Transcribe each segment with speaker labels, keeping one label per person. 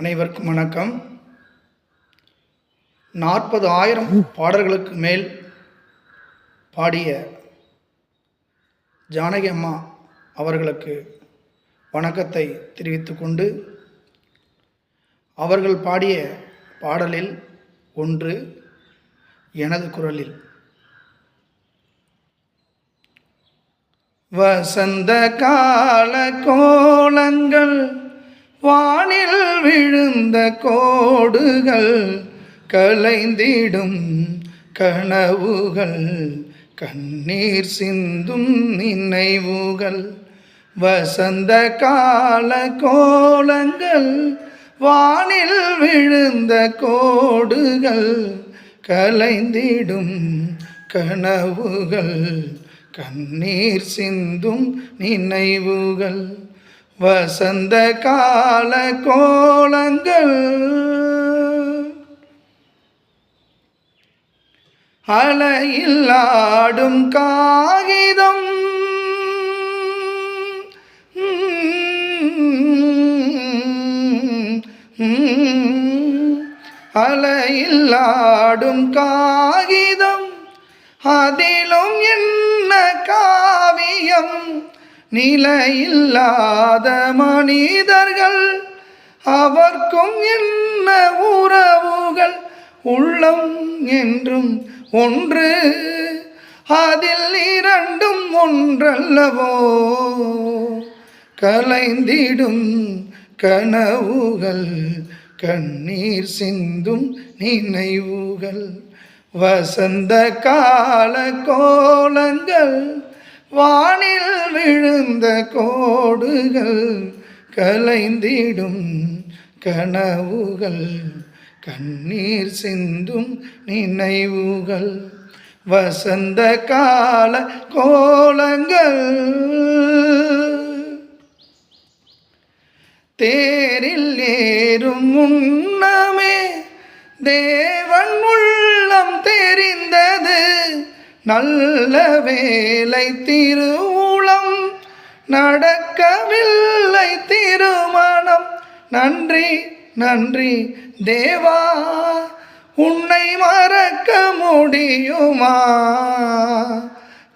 Speaker 1: அனைவருக்கும் வணக்கம். நாற்பது ஆயிரம் பாடல்களுக்கு மேல் பாடிய ஜானகி அம்மா அவர்களுக்கு வணக்கத்தை தெரிவித்துக்கொண்டு அவர்கள் பாடிய பாடலில் ஒன்று எனது குரலில். வசந்த கால கோலங்கள் விழுந்த கோடுகள் கலைந்திடும் கனவுகள் கண்ணீர் சிந்தும் நினைவுகள் வசந்த கால கோலங்கள் வானில் விழுந்த கோடுகள் கலைந்திடும் கனவுகள் கண்ணீர் சிந்தும் நினைவுகள். வசந்த கால கோலங்கள். அலையில் ஆடும் காகிதம். அலையில் ஆடும் காகிதம். அதிலும் என்ன காவியம்? நிலையில்லாத மனிதர்கள் அவர்க்கும் என்ன உறவுகள் உள்ளம் என்றும் ஒன்று அதில் இரண்டும் ஒன்றல்லவோ? கலைந்திடும் கனவுகள் கண்ணீர் சிந்தும் நினைவுகள் வசந்த கால கோலங்கள் வானில் விழுந்த கோடுகள் கலைந்திடும் கனவுகள் கண்ணீர் சிந்தும் நினைவுகள் வசந்த கால கோலங்கள். தேரில் ஏறும் முன்னமே தேவன் உள்ளம் தெரிந்தது. நல்ல வேலை திருவுளம் நடக்கவில்லை திருமணம். நன்றி நன்றி தேவா உன்னை மறக்க முடியுமா?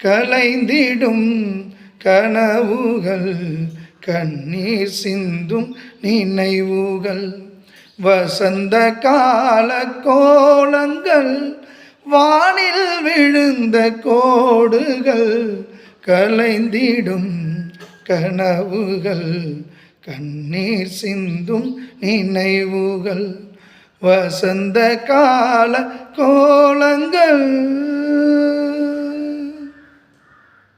Speaker 1: கலைந்திடும் கனவுகள் கண்ணீர் சிந்தும் நினைவுகள். வசந்த கால கோலங்கள் வானில் விழுந்த கோடுகள் கலைந்திடும் கனவுகள் கண்ணீர் சிந்தும் நினைவுகள் வசந்த கால கோலங்கள்.